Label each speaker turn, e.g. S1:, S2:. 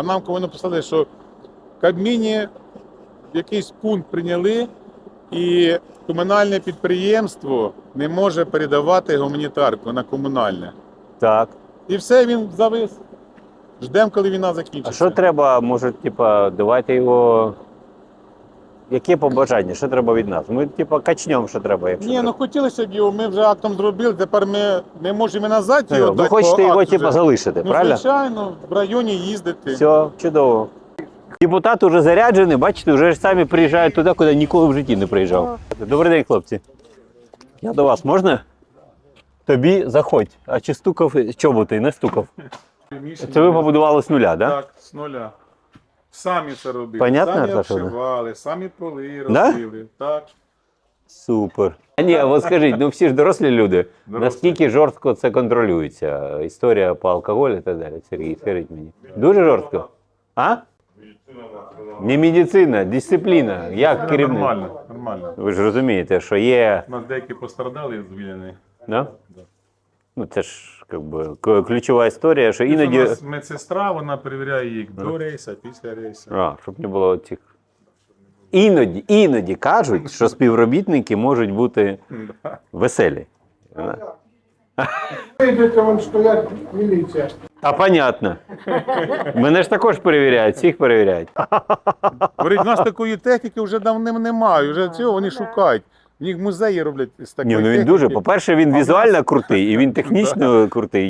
S1: А нам коли написали, що в Кабміні якийсь пункт прийняли, і комунальне підприємство не може передавати гуманітарку на комунальне.
S2: Так.
S1: І все, він завис. Ждемо, коли війна закінчиться.
S2: А що треба, може, типа, давайте його. Яке побажання? Що треба від нас? Ми, типа, качнемо, що треба, якщо
S1: Ні, ну хотілося б його, ми вже актом зробили, тепер ми не можемо і назад
S2: Ну,
S1: його
S2: ви
S1: дати
S2: хочете
S1: по
S2: його,
S1: акту вже.
S2: залишити,
S1: Ну,
S2: правильно?
S1: звичайно, в районі їздити.
S2: Все, чудово. Депутат уже заряджений, бачите, вже ж самі приїжджають туди, куди ніколи в житті не приїжджав. Добрий день, хлопці. Я до вас можна? Тобі заходь. А чи стукав чоботи, не стукав? Це ви побудували з нуля, так? Да?
S1: Так, з нуля. Самі це робили.
S2: Понятно,
S1: самі
S2: Наташа, да?
S1: обшивали, самі поли
S2: Да?
S1: робили. Так.
S2: Супер. А ні, а от скажіть, ну всі ж дорослі люди.
S1: Дорослі.
S2: Наскільки жорстко це контролюється? Історія по алкоголю і так далі. Сергій, скажіть мені. Дуже жорстко? А? Не медицина, дисципліна. Як керівник?
S1: Нормально, нормально.
S2: Ви ж розумієте, що є.
S1: У нас деякі пострадали звільнені.
S2: Да? Ну, це ж как би, ключова історія, що Іноді...
S1: У нас медсестра, вона перевіряє їх до рейсу, після рейсу.
S2: А, щоб не було цих. Іноді, іноді кажуть, що співробітники можуть бути веселі.
S3: Видите, вон стоять міліція.
S2: А понятно. Мене ж також перевіряють, всіх перевіряють.
S1: Говорить, у нас такої техніки вже давним немає, вже цього вони шукають. В них музеї роблять з такої
S2: Ні, ну він
S1: техніки.
S2: дуже. По-перше, він візуально крутий, і він технічно крутий.